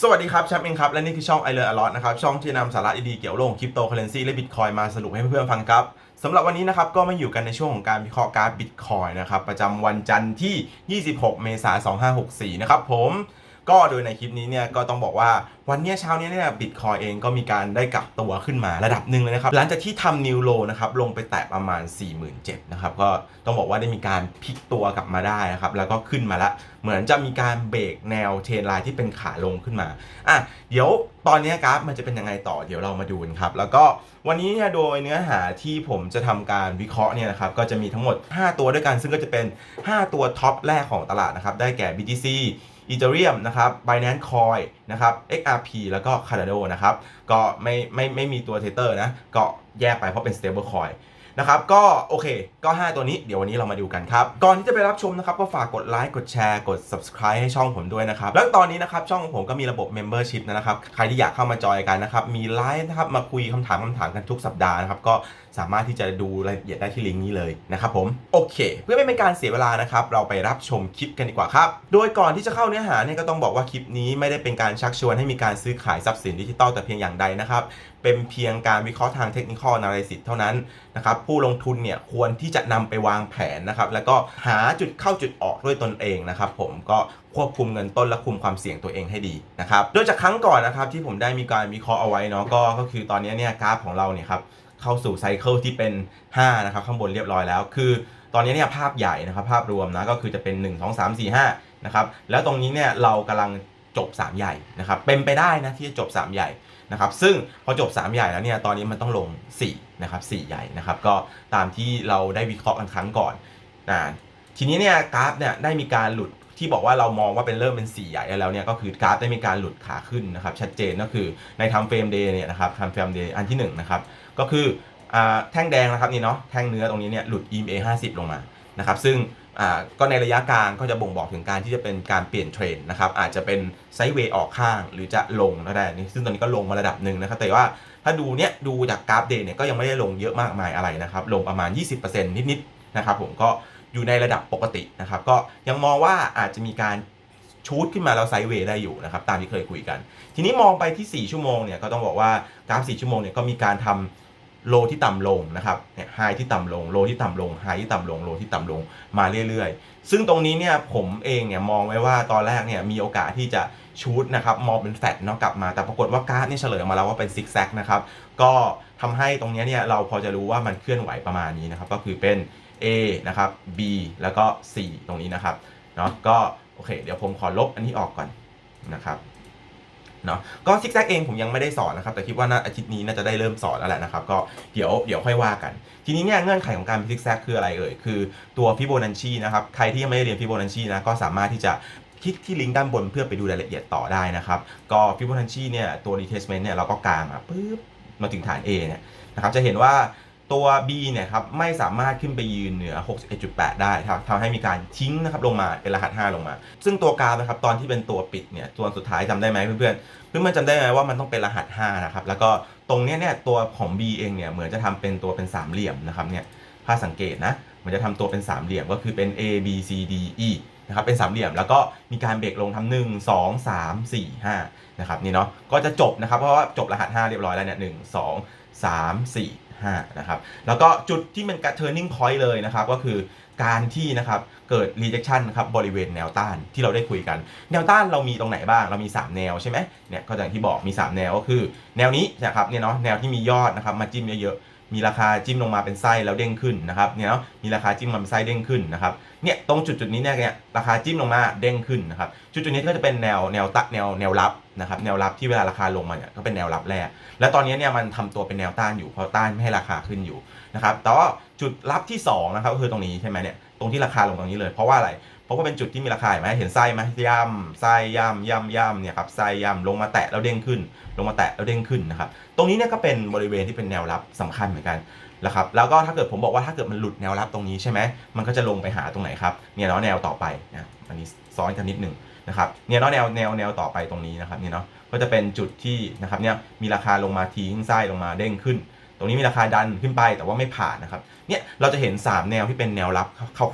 สวัสดีครับแชมป์เองครับ และนี่คือช่อง i l e a r n a lot นะครับ ช่องที่นำสาระดีๆเกี่ยวโลกคริปโตเคอเรนซีและบิตคอยมาสรุปให้เพื่อนๆฟังครับสำหรับวันนี้นะครับก็มาอยู่กันในช่วงของการวิเคราะห์กราฟบิตคอยนะครับ ประจำวันจันทร์ที่ 26 เมษายน 2564 นะครับผม ก็โดยในคลิปนี้เนี่ยก็ต้องบอกว่าวันนี้เช้านี้เนี่ยบิตคอยเองก็มีการได้กลับตัวขึ้นมาระดับหนึ่งเลยนะครับหลังจากที่ทำนิวโลนะครับลงไปแตะประมาณ 47,000นะครับก็ต้องบอกว่าได้มีการพลิกตัวกลับมาได้นะครับแล้วก็ขึ้นมาละเหมือนจะมีการเบรกแนวเทรนไลน์ที่เป็นขาลงขึ้นมาอะเดี๋ยวตอนนี้กราฟมันจะเป็นยังไงต่อเดี๋ยวเรามาดูกันครับแล้วก็วันนี้เนี่ยโดยเนื้อหาที่ผมจะทำการวิเคราะห์เนี่ยนะครับก็จะมีทั้งหมด 5 ตัวด้วยกันซึ่งก็จะเป็น 5 ตัวท็อปแรกของตลาดนะครับได้แก่ BTC อีเ e เรียมนะครับ Binance Coin นะครับ XRP แล้วก็ Cardano นะครับ ก็ไม่ไม่ไม่มีตัวเทเตอร์นะ ก็แยกไปเพราะเป็น stable coin นะครับก็โอเค ก็ 5 ตัวนี้เดี๋ยววันนี้เรามาดูกันครับ ก่อนที่จะไปรับชมนะครับก็ฝากกดไลค์กดแชร์กด subscribe ให้ช่องผมด้วยนะครับ แล้วตอนนี้นะครับช่องของผมก็มีระบบ membership นะครับ ใครที่อยากเข้ามาจอยกันนะครับมีไลฟ์นะครับมาคุยคำถามคำถามกันทุกสัปดาห์นะครับก็สามารถที่จะดูรายละเอียดได้ที่ลิงก์นี้เลยนะครับผมโอเค เพื่อไม่เป็นการเสียเวลานะครับเราไปรับชมคลิปกันดีกว่าครับโดยก่อนที่จะเข้าเนื้อหาเนี่ยก็ต้องบอกว่าคลิปนี้ไม่ได้เป็นการชักชวนให้มีการซื้อขายทรัพย์สินดิจิตอลแต่เพียงอย่างใดนะครับเป็นเพียงการวิเคราะห์ทางเทคนิคอลนาลิซิสเท่านั้นนะครับผู้ลงทุนเนี่ยควรที่จะนำไปวางแผนนะครับแล้วก็หาจุดเข้าจุดออกด้วยตนเองนะครับผมก็ควบคุมเงินต้นและคุมความเสี่ยงตัวเองให้ดีนะครับโดยจากครั้งก่อนนะครับที่ผมได้มีการวิเคราะห์เอาไว้เนาะก็ก็คือตอนนี้เนี่ยกราฟของเราเนี่ยครับเข้าสู่ไซเคิลที่เป็น 5 นะครับ ข้างบนเรียบร้อยแล้ว คือตอนนี้เนี่ยภาพใหญ่นะครับ ภาพรวมนะก็คือจะเป็น 1 2 3 4 5 นะครับ แล้วตรงนี้เนี่ยเรากำลัง จบ 3 ใหญ่นะครับเป็นไปได้นะที่จะจบ 3 ใหญ่นะครับซึ่งพอจบ 3 ใหญ่แล้วเนี่ยตอนนี้มันต้องลง4นะครับ4ใหญ่นะครับก็ตามที่เราได้วิเคราะห์กันครั้งก่อนนะทีนี้เนี่ยกราฟเนี่ยได้มีการหลุดที่บอกว่าเรามองว่าเป็นเริ่มเป็น 4 ใหญ่แล้วเนี่ยก็คือกราฟได้มีการหลุดขาขึ้นนะครับชัดเจนก็คือในทำเฟรมเดย์เนี่ยนะครับทำเฟรมเดย์อันที่1นะครับก็คืออแท่งแดงนะครับนี่เนาะแท่งเนื้อตรงนี้เนี่ยหลุด EMA 50 ลงมานะครับซึ่ง อ่าก็ในระยะกลางก็จะบ่งบอกถึงการที่จะเป็นการเปลี่ยนเทรนด์นะครับอาจจะเป็นไซด์เวย์ออกข้างหรือจะลงก็ได้นี่ซึ่งตอนนี้ก็ลงมาระดับหนึ่งนะครับแต่ว่าถ้าดูเนี่ยดูจากกราฟเดย์เนี่ยก็ยังไม่ได้ลงเยอะมากมายอะไรนะครับลงประมาณ 20%นิดๆนะครับผมก็อยู่ในระดับปกตินะครับก็ยังมองว่าอาจจะมีการชูดขึ้นมาแล้วไซด์เวย์ได้อยู่นะครับตามที่เคยคุยกัน ทีนี้มองไปที่ 4 ชั่วโมงเนี่ยก็ต้องบอกว่ากราฟ 4 ชั่วโมงเนี่ยก็มีการทำ โลที่ต่ำลงนะครับเนี่ยไฮที่ต่ำลงโลที่ต่ำลงไฮที่ต่ำลงโลที่ต่ำลงมาเรื่อยๆ ซึ่งตรงนี้เนี่ยผมเองเนี่ยมองไว้ว่าตอนแรกเนี่ยมีโอกาสที่จะชูดนะครับมองเป็นแฟลตเนาะกลับมาแต่ปรากฏว่ากราฟนี่เฉลยมาแล้วว่าเป็นซิกแซกนะครับก็ทำให้ตรงนี้เนี่ยเราพอจะรู้ว่ามันเคลื่อนไหวประมาณนี้นะครับก็คือเป็น A นะครับ B แล้วก็ C ตรงนี้นะครับเนาะก็โอเค เดี๋ยวผมขอลบอันนี้ออกก่อนนะครับ เนาะก็ซิกแซกเองผมยังไม่ได้สอนนะครับ แต่คิดว่าน่าอาทิตย์นี้น่าจะได้เริ่มสอนแล้วแหละนะครับ ก็เดี๋ยวเดี๋ยวค่อยว่ากัน ทีนี้เนี่ยเงื่อนไขของการซิกแซกคืออะไรเอ่ยคือตัวฟิโบนัชชีนะครับใครที่ยังไม่ได้เรียนฟิโบนัชชีนะก็สามารถที่จะคลิกที่ลิงก์ด้านบนเพื่อไปดูรายละเอียดต่อได้นะครับ ก็ฟิโบนัชชีเนี่ยตัว retracement เนี่ยเราก็กางมาปุ๊บมาถึงฐาน A เนี่ยนะครับจะเห็นว่า ตัว B เนี่ยครับไม่สามารถขึ้นไปยืนเหนือ 61.8 ได้ครับทำให้มีการทิ้งนะครับลงมาเป็นรหัส 5 ลงมา ซึ่งตัวกราฟนะครับตอนที่เป็นตัวปิดเนี่ยตัวสุดท้ายจำได้ไหมเพื่อนๆเพื่อนๆจำได้ไหมว่ามันต้องเป็นรหัส 5 นะครับ แล้วก็ตรงเนี้ยเนี่ยตัวของ B เองเนี่ยเหมือนจะทำเป็นตัวเป็นสามเหลี่ยมนะครับเนี่ยถ้าสังเกตนะมันจะทำตัวเป็นสามเหลี่ยมก็คือเป็น A B C D E นะครับเป็นสามเหลี่ยมแล้วก็มีการเบรกลงทำหนึ่งสองสามสี่ห้านะครับนี่เนาะก็จะจบนะครับเพราะว่าจบรหัส 5 เรียบร้อยแล้วเนี่ยหนึ่งสองสามสี่ 5นะครับแล้วก็จุดที่เป็นการ turning point เลยนะครับก็คือการที่นะครับเกิด rejection นะครับบริเวณแนวต้านที่เราได้คุยกัน แนวต้านเรามีตรงไหนบ้างเรามี 3 แนวใช่ไหมเนี่ยก็อย่างที่บอกมี 3 แนวก็คือ แนวนี้นะครับเนี่ยเนาะแนวที่มียอดนะครับมาจิ้มเยอะๆ มีราคาจิ้มลงมาเป็นไส้แล้วเด้งขึ้นนะครับเนี่ยนะมีราคาจิ้มมาเป็นไส้เด้งขึ้นนะครับเนี่ยตรงจุดจุดนี้เนี่ยเนี่ยราคาจิ้มลงมาเด้งขึ้นนะครับจุดจุดนี้ก็จะเป็นแนวแนวตะแนวแนวรับนะครับแนวรับที่เวลาราคาลงมาเนี่ยก็เป็นแนวรับแรก และตอนนี้เนี่ยมันทำตัวเป็นแนวต้านอยู่เพราะต้านไม่ให้ราคาขึ้นอยู่นะครับแต่ว่าจุดรับที่2นะครับก็คือตรงนี้ใช่ไหมเนี่ยตรงที่ราคาลงตรงนี้เลยเพราะว่าอะไรเราะว่าเป็นจุดที่มีราคาไหมเห็นไส้ไหมย่ำไส้ย่ำย่ำย่ำเนี่ยครับไส้ย่ำลงมาแตะแล้วเด้งขึ้น ลงมาแตะแล้วเด้งขึ้นนะครับตรงนี้เนี่ยก็เป็นบริเวณที่เป็นแนวรับสำคัญเหมือนกันนะครับแล้วก็ถ้าเกิดผมบอกว่าถ้าเกิดมันหลุดแนวรับตรงนี้ใช่ไหมมันก็จะลงไปหาตรงไหนครับเนี่ยเนาะแนวต่อไปนะอันนี้ซ้อนกันนิดหนึ่งนะครับเนี่ยเนาะแนวแนวแนวต่อไปตรงนี้นะครับเนี่ยเนาะก็จะเป็นจุดที่นะครับเนี่ยมีราคาลงมาทิ้งไส้ลงมาเด้งขึ้น รงนี้มีราคาดันขึ้นไปแต่ว่าไม่ผ่านนะครับเนี่ยเราจะเห็น 3 แนวที่เป็นแนวรับ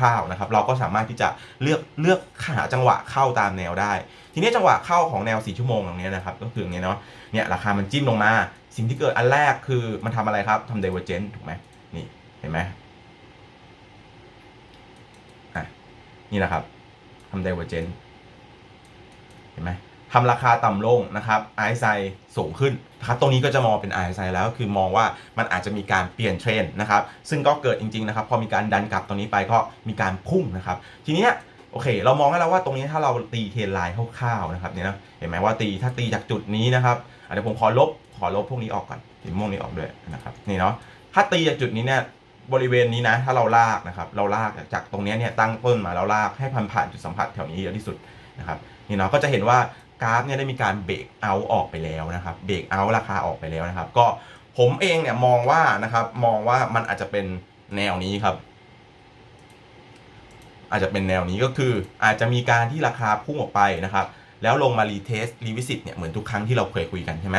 คร่าวๆนะครับเราก็สามารถที่จะเลือกเลือกหาจังหวะเข้าตามแนวได้ ทีนี้จังหวะเข้าของแนว 4 ชั่วโมงตรงนี้นะครับก็คืออย่างเงี้ยเนาะเนี่ยราคามันจิ้มลงมา สิ่งที่เกิดอันแรกคือมันทำอะไรครับทำ divergence ถูกไหมนี่เห็นไหมอะนี่นะครับทำ divergence เห็นไหม ทำราคาต่ำลงนะครับ RSI สูงขึ้นนะครับตรงนี้ก็จะมองเป็น RSI แล้วคือมองว่ามันอาจจะมีการเปลี่ยนเทรนด์นะครับ ซึ่งก็เกิดจริงๆนะครับ พอมีการดันกลับตรงนี้ไปก็มีการพุ่งนะครับ ทีนี้โอเค เรามองได้แล้วว่าตรงนี้ถ้าเราตีเทรนไลน์คร่าวๆนะครับเนี่ยนะเห็นไหมว่าตีถ้าตีจากจุดนี้นะครับเดี๋ยวผมขอลบขอลบพวกนี้ออกก่อนสีม่วงนี้ออกด้วยนะครับนี่เนาะถ้าตีจากจุดนี้เนี่ยบริเวณนี้นะถ้าเราลากนะครับเราลากจากตรงนี้เนี่ยตั้งต้นมาแล้วลากให้ผ่านผ่านจุดสัมผัสแถวนี้เยอะที่สุดนะครับนี่เนาะก็จะเห็นว่า กราฟเนี่ยได้มีการเบรกเอาออกไปแล้วนะครับเบรกเอาราคาออกไปแล้วนะครับ ก็ผมเองเนี่ยมองว่านะครับมองว่ามันอาจจะเป็นแนวนี้ครับ อาจจะเป็นแนวนี้ก็คืออาจจะมีการที่ราคาพุ่งออกไปนะครับ แล้วลงมารีเทสรีวิสิตเนี่ยเหมือนทุกครั้งที่เราเคยคุยกันใช่ไหม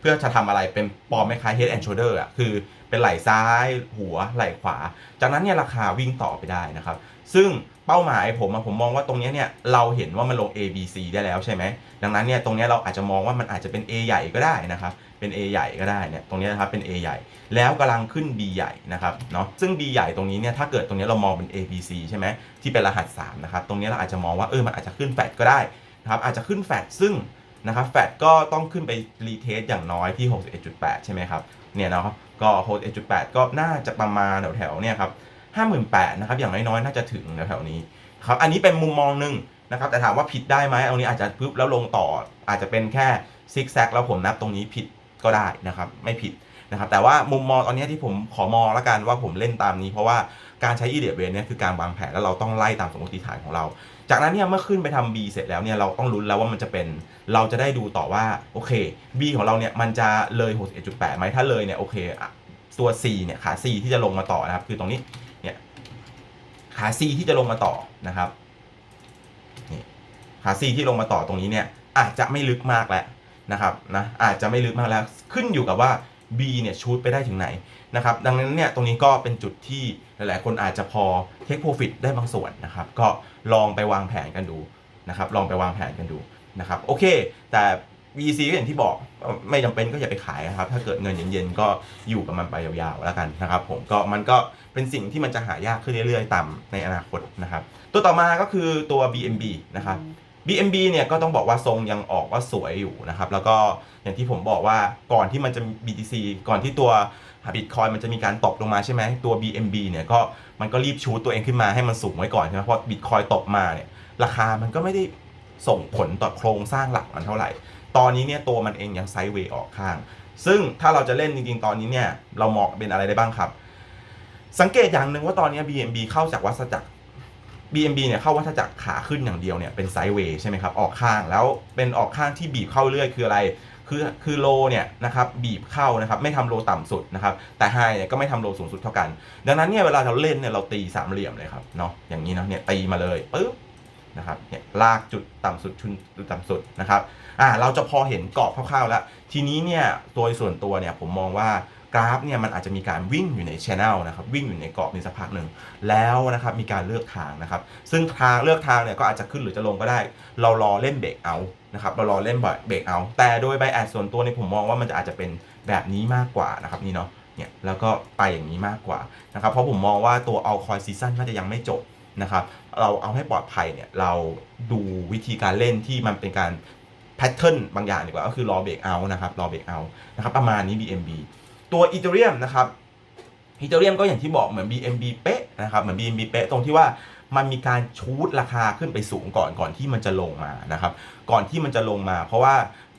เพื่อจะทำอะไรเป็นปอมไมคล้าย head and shoulder อะคือเป็นไหล่ซ้ายหัวไหล่ขวา จากนั้นเนี่ยราคาวิ่งต่อไปได้นะครับ ซึ่ง เป้าหมายผมอะผมมองว่าตรงเนี้ยเนี่ยเราเห็นว่ามันลง A B C ได้แล้วใช่ไหมดังนั้นเนี่ยตรงเนี้ยเราอาจจะมองว่ามันอาจจะเป็น A ใหญ่ก็ได้นะครับเป็น A ใหญ่ก็ได้เนี่ยตรงเนี้ยนะครับเป็น A ใหญ่ แล้วกำลังขึ้น B ใหญ่นะครับเนาะซึ่ง B ใหญ่ตรงนี้เนี่ยถ้าเกิดตรงเนี้ยเรามองเป็น A B C ใช่ไหมที่เป็นรหัส3นะครับตรงเนี้ยเราอาจจะมองว่าเออมันอาจจะขึ้นแฟดก็ได้นะครับอาจจะขึ้นแฟดซึ่งนะครับแฟดก็ต้องขึ้นไปรีเทสอย่างน้อยที่ 61.8 ใช่ไหมครับเนี่ยเนาะก็61.8 ก็น่าจะประมาณแถวๆเนี่ยครับ 58,000นแปดนะครับอย่างน้อยๆน่าจะถึงแถวๆนี้ครับอันนี้เป็นมุมมองหนึ่งนะครับแต่ถามว่าผิดได้ไหมเอานี้อาจจะปึ๊บแล้วลงต่อ อาจจะเป็นแค่ซิกแซกแล้วผมนับตรงนี้ผิดก็ได้นะครับไม่ผิดนะครับแต่ว่ามุมมองตอนนี้ที่ผมขอมองล้วกันว่าผมเล่นตามนี้ เพราะว่าการใช้อีเดียเวนเนี่ยคือการวางแผนแล้วเราต้องไล่ตามสมมติฐานของเรา จากนั้นเนี่ยเมื่อขึ้นไปทำ B เสร็จแล้วเนี่ยเราต้องลุ้นแล้วว่ามันจะเป็นเราจะได้ดูต่อว่าโอเค B ของเราเนี่ยมันจะเลย 61.8ไหมถ้าเลยเนี่ยโอเคตัว C เนี่ยขา C ที่จะลงมาต่อนะครับคือตรงนี้ ขา C ที่จะลงมาต่อนะครับนี่ขา C ที่ลงมาต่อตรงนี้เนี่ยอาจจะไม่ลึกมากแล้วนะครับนะอาจจะไม่ลึกมากแล้วขึ้นอยู่กับว่า B เนี่ยชูดไปได้ถึงไหนนะครับดังนั้นเนี่ยตรงนี้ก็เป็นจุดที่หลาย ๆ คนอาจจะพอเทคโปรฟิตได้บางส่วนนะครับก็ลองไปวางแผนกันดูนะครับลองไปวางแผนกันดูนะครับโอเค แต่ VC ก็อย่างที่บอกไม่จำเป็นก็อย่าไปขายนะครับ ถ้าเกิดเงินเย็นๆก็อยู่กับมันไปยาวๆแล้วกันนะครับ ผมก็มันก็เป็นสิ่งที่มันจะหายากขึ้นเรื่อยๆตามในอนาคตนะครับ ตัวต่อมาก็คือตัว BNB นะครับ BNB เนี่ยก็ต้องบอกว่าทรงยังออกว่าสวยอยู่นะครับ แล้วก็อย่างที่ผมบอกว่าก่อนที่มันจะ BTC ก่อนที่ตัวบิตคอยมันจะมีการตกลงมาใช่ไหมตัว BNB เนี่ยก็มันก็รีบชูตตัวเองขึ้นมาให้มันสูงไว้ก่อนใช่ไหมเพราะบิตคอยตกมาเนี่ยราคามันก็ไม่ได้ ส่งผลต่อโครงสร้างหลักมันเท่าไหร่ ตอนนี้เนี่ยตัวมันเองยังไซด์เวย์ออกข้าง ซึ่งถ้าเราจะเล่นจริงๆ ตอนนี้เนี่ยเราเหมาะเป็นอะไรได้บ้างครับ สังเกตอย่างหนึ่งว่าตอนนี้ BNB เข้าจากวัฏจักร BNB เนี่ยเข้าวัฏจักรขาขึ้นอย่างเดียวเนี่ยเป็นไซด์เวย์ใช่ไหมครับออกข้างแล้วเป็นออกข้างที่บีบเข้าเรื่อยคืออะไรคือคือโลเนี่ยนะครับบีบเข้านะครับไม่ทำโลต่ำสุดนะครับแต่ไฮเนี่ยก็ไม่ทำโลสูงสุดเท่ากัน ดังนั้นเนี่ยเวลาเราเล่นเนี่ยเราตีสามเหลี่ยมเลยครับเนาะอย่างนี้นะเนี่ยตีมาเลยปึ๊บ นะครับเนี่ยลากจุดต่ำสุดชุนจุดต่ำสุดนะครับอ่าเราจะพอเห็นกรอบคร่าวๆแล้ว ทีนี้เนี่ยโดยส่วนตัวเนี่ยผมมองว่ากราฟเนี่ยมันอาจจะมีการวิ่งอยู่ในช anel นะครับวิ่งอยู่ในกรอบนี้สักพักหนึ่งแล้วนะครับมีการเลือกทางนะครับซึ่งทางเลือกทางเนี่ยก็อาจจะขึ้นหรือจะลงก็ได้ เรารอเล่นเบรกเอานะครับเรารอเล่นเบรกเอาแต่โดยไบแอดส่วนตัวเนี่ผมมองว่ามันจะอาจจะเป็นแบบนี้มากกว่านะครับนี่เนาะเนี่ยแล้วก็ไปอย่างนี้มากกว่านะครับเพราะผมมองว่าตัวเอาคอยซีซั่นน่าจะยังไม่จบ นะครับเราเอาให้ปลอดภัยเนี่ยเราดูวิธีการเล่นที่มันเป็นการแพทเทิร์นบางอย่างดีกว่าก็คือรอเบรกเอานะครับรอเบรกเอานะครับประมาณนี้ BNB ตัวอีเทเรียมนะครับอีเทเรียมก็อย่างที่บอกเหมือน BNB เป๊ะนะครับเหมือน BNB เป๊ะตรงที่ว่ามันมีการชูดราคาขึ้นไปสูงก่อนก่อนที่มันจะลงมานะครับก่อนที่มันจะลงมา เพราะว่า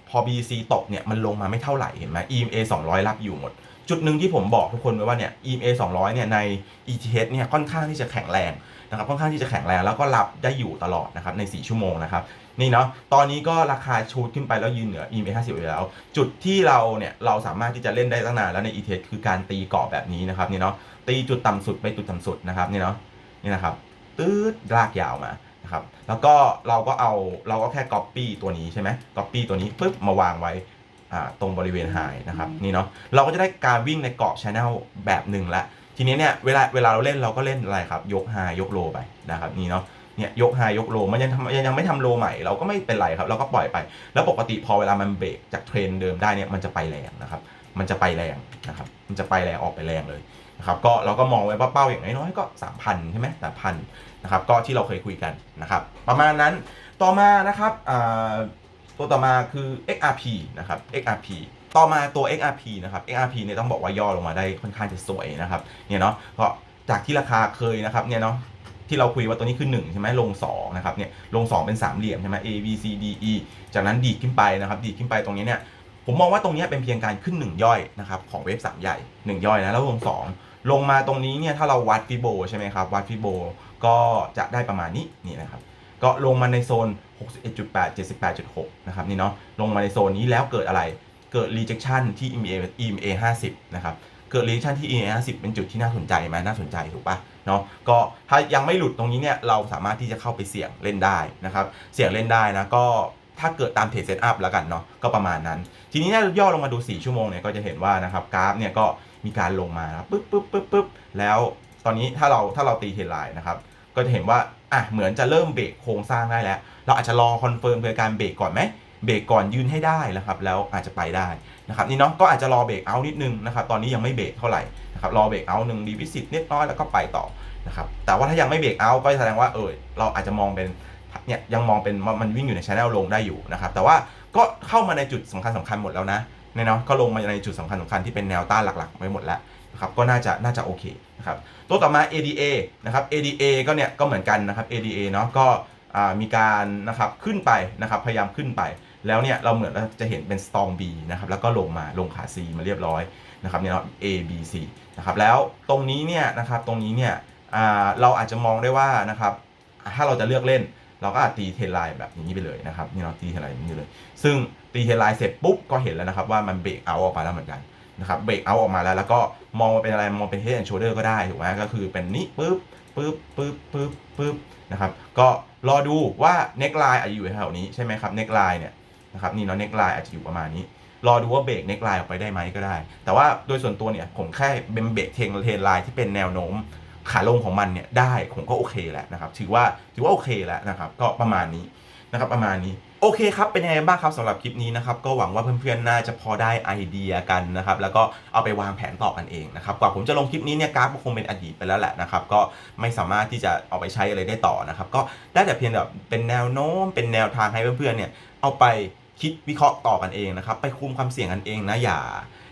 พอ BC ตกเนี่ยมันลงมาไม่เท่าไหร่เห็นไหม EMA 200 รับอยู่หมด จุดหนึ่งที่ผมบอกทุกคนไว้ว่าเนี่ย EMA 200เนี่ยใน ETH เนี่ยค่อนข้างที่จะแข็งแรง นะครับค่อนข้างที่จะแข็งแรงแล้วก็รับได้อยู่ตลอดนะครับใน 4 ชั่วโมงนะครับนี่เนาะตอนนี้ก็ราคาชูดขึ้นไปแล้วยืนเหนือ EMA 50ไปแล้ว จุดที่เราเนี่ยเราสามารถที่จะเล่นได้ตั้งนานแล้วใน ETH คือการตีกรอบแบบนี้นะครับนี่เนาะตีจุดต่ำสุดไปจุดต่ำสุดนะครับนี่เนาะนี่นะครับตืดลากยาวมานะครับแล้วก็เราก็เอาเราก็แค่ copy ตัวนี้ใช่ไหม copy ตัวนี้ปุ๊บมาวางไว้อ่าตรงบริเวณไฮนะครับนี่เนาะเราก็จะได้การวิ่งในเกาะชแนลแบบหนึ่งละ ทีนี้เนี่ยเวลาเวลาเราเล่นเราก็เล่นอะไรครับ ยกไฮยกโลไปนะครับนี่เนาะเนี่ยยกไฮยกโลมันยังทำยังยังไม่ทำโลใหม่เราก็ไม่เป็นไรครับ เราก็ปล่อยไป แล้วปกติพอเวลามันเบรกจากเทรนเดิมได้เนี่ยมันจะไปแรงนะครับ มันจะไปแรงนะครับมันจะไปแรงออกไปแรงเลยนะครับก็เราก็มองไว้ว่าเป้าอย่างน้อยๆก็ 3,000 ใช่ไหมแต่พันนะครับก็ที่เราเคยคุยกันนะครับ ประมาณนั้นต่อมานะครับตัวต่อมาคือ XRP นะครับ XRP ต่อมาตัว XRP นะครับ XRP เนี่ยต้องบอกว่าย่อลงมาได้ค่อนข้างจะสวยนะครับ เนี่ยเนาะก็จากที่ราคาเคยนะครับ เนี่ยเนาะ ที่เราคุยว่าตัวนี้คือ1ใช่ไหมลง2นะครับ เนี่ย ลง 2 เป็นสามเหลี่ยมใช่ไหม A B C D E จากนั้นดีดขึ้นไปนะครับ ดีดขึ้นไปตรงนี้เนี่ย ผมมองว่าตรงนี้เป็นเพียงการขึ้น 1 ย่อยนะครับ ของเวฟ3ใหญ่ 1 ย่อยนะ แล้วลง 2 ลงมาตรงนี้เนี่ย ถ้าเราวัดฟิโบใช่ไหมครับ วัดฟิโบก็จะได้ประมาณนี้ นี่นะครับก็ลงมาในโซน 61.8 78.6 นะครับนี่เนาะ ลงมาในโซนนี้แล้วเกิดอะไร เกิด rejection ที่ EMA EMA 50 นะครับ เกิด rejection ที่ EMA 50 เป็นจุดที่น่าสนใจไหมน่าสนใจถูกปะเนาะ ก็ถ้ายังไม่หลุดตรงนี้เนี่ยเราสามารถที่จะเข้าไปเสี่ยงเล่นได้นะครับ เสี่ยงเล่นได้นะก็ถ้าเกิดตามเทรดเซตอัพแล้วกันเนาะก็ประมาณนั้น ทีนี้เนี่ยย่อลงมาดู 4 ชั่วโมงเนี่ยก็จะเห็นว่านะครับกราฟเนี่ยก็มีการลงมาปึ๊บปึ๊บปึ๊บปึ๊บแล้วตอนนี้ถ้าเราถ้าเราตีเทรนไลน์นะครับก็จะเห็นว่าอะเหมือนจะเริ่มเบรกโครงสร้างได้แล้ว เราอาจจะรอคอนเฟิร์มเพื่อการเบรกก่อนไหม เบรกก่อนยืนให้ได้นะครับแล้วอาจจะไปได้นะครับนี่เนาะก็อาจจะรอเบรกเอานิดนึงนะครับตอนนี้ยังไม่เบรกเท่าไหร่นะครับรอเบรกเอาหนึ่งดีวิสิตนิดน้อยแล้วก็ไปต่อนะครับแต่ว่าถ้ายังไม่เบรกเอาก็แสดงว่าเออเราอาจจะมองเป็นเนี่ยยังมองเป็นมันวิ่งอยู่ในช anel ลงได้อยู่นะครับแต่ว่าก็เข้ามาในจุดสำคัญสำคัญหมดแล้วนะเนี่เนาะก็ลงมาในจุดสำคัญสำคัญที่เป็นแนวต้านหลักๆไว้หมดแล้วนะครับก็น่าจะน่าจะโอเคนะครับตัวต่อมา ADA นะครับ ADA ก็เนี่ยก็เหมือนกันนะครับ ADA เนาะก็มีการนะครับขึ้นไปนะครับพยายามขึ้นไป แล้วเนี่ยเราเหมือนเราจะเห็นเป็น strong B นะครับแล้วก็ลงมาลงขา C มาเรียบร้อยนะครับเนี่ยเนาะ A B C นะครับแล้วตรงนี้เนี่ยนะครับตรงนี้เนี่ยเราอาจจะมองได้ว่านะครับถ้าเราจะเลือกเล่น เราก็อาจตีเทไลน์แบบนี้ไปเลยนะครับนี่เราตีเทไลน์แบบนี้เลย ซึ่งตีเทไลน์เสร็จปุ๊บก็เห็นแล้วนะครับว่ามันเบรกเอาออกมาแล้วเหมือนกันนะครับเบรกเอาออกมาแล้ว แล้วก็มองมาเป็นอะไรมองเป็น head and shoulder ก็ได้ถูกไหมก็คือเป็นนี้ปึ๊บปึ๊บปึ๊บปึ๊บปึ๊บนะครับก็รอดูว่า neck line อาจจะอยู่แถวนี้ใช่ไหมครับ neck line เนี่ย นะครับนี่เนาะ neck line อาจจะอยู่ประมาณนี้ รอดูว่าเบรก neck line ออกไปได้ไหมก็ได้ แต่ว่าโดยส่วนตัวเนี่ยผมแค่เป็นเบรกเทงเทนไลน์ที่เป็นแนวโน้มขาลงของมันเนี่ยได้ผมก็โอเคแล้วนะครับถือว่าถือว่าโอเคแล้วนะครับก็ประมาณนี้นะครับประมาณนี้โอเคครับเป็นยังไงบ้างครับสำหรับคลิปนี้นะครับก็หวังว่าเพื่อนๆน่าจะพอได้ไอเดียกันนะครับแล้วก็เอาไปวางแผนต่อกันเองนะครับกว่าผมจะลงคลิปนี้เนี่ยกราฟก็คงเป็นอดีตไปแล้วแหละนะครับก็ไม่สามารถที่จะเอาไปใช้อะไรได้ต่อนะครับก็ได้แต่เพียงแบบเป็นแนวโน้มเป็นแนวทางให้เพื่อนๆเนี่ยเอาไป คิดวิเคราะห์ต่อกันเองนะครับ ไปคุมความเสี่ยงกันเองนะอย่า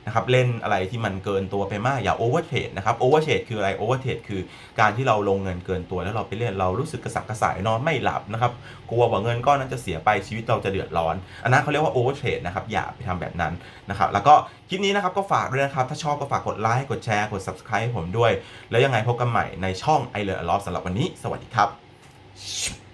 นะครับเล่นอะไรที่มันเกินตัวไปมากอย่าโอเวอร์เทรดนะครับโอเวอร์เทรดคืออะไรโอเวอร์เทรดคือการที่เราลงเงินเกินตัวแล้วเราไปเล่นเรารู้สึกกระสับกระส่ายนอนไม่หลับนะครับกลัวว่าเงินก้อนนั้นจะเสียไปชีวิตเราจะเดือดร้อน อันนั้นเขาเรียกว่าโอเวอร์เทรดนะครับอย่าไปทำแบบนั้นนะครับแล้วก็คลิปนี้นะครับก็ฝากด้วยนะครับ ถ้าชอบก็ฝากกดไลค์กดแชร์กด subscribe ให้ผมด้วย แล้วยังไงพบกันใหม่ในช่อง i l e a r n a lot สำหรับวันนี้ สวัสดีครับ